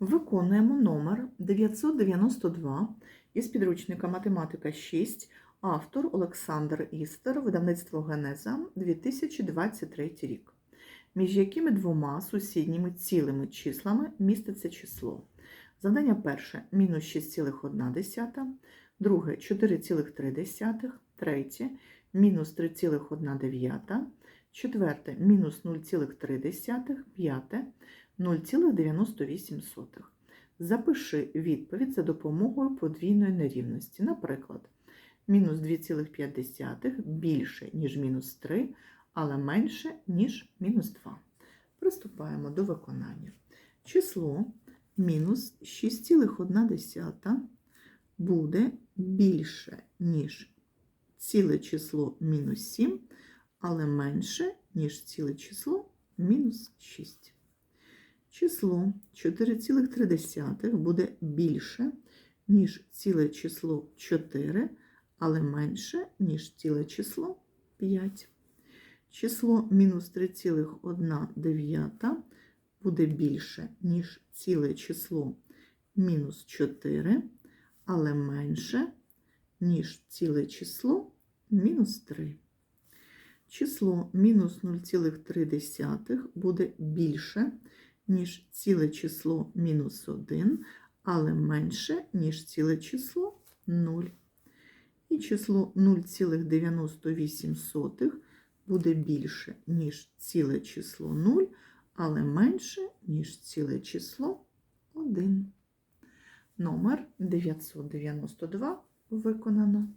Виконуємо номер 992 із підручника Математика 6, автор Олександр Істер, видавництво Генеза 2023 рік. Між якими двома сусідніми цілими числами міститься число? Завдання перше мінус 6,1, друге 4,3, третє мінус 3,1, четверте мінус 0,3, п'яте 0,98. Запиши відповідь за допомогою подвійної нерівності. Наприклад, мінус 2,5 більше, ніж мінус 3, але менше, ніж мінус 2. Приступаємо до виконання. Число мінус 6,1 буде більше, ніж ціле число мінус 7, але менше, ніж ціле число мінус 6. Число 4,3 буде більше, ніж ціле число 4, але менше, ніж ціле число 5. Число мінус 3,1 буде більше, ніж ціле число мінус 4, але менше, ніж ціле число мінус 3. Число мінус 0,3 буде більше, ніж ціле число мінус 1, але менше, ніж ціле число 0. І число 0,98 буде більше, ніж ціле число 0, але менше, ніж ціле число 1. Номер 992 виконано.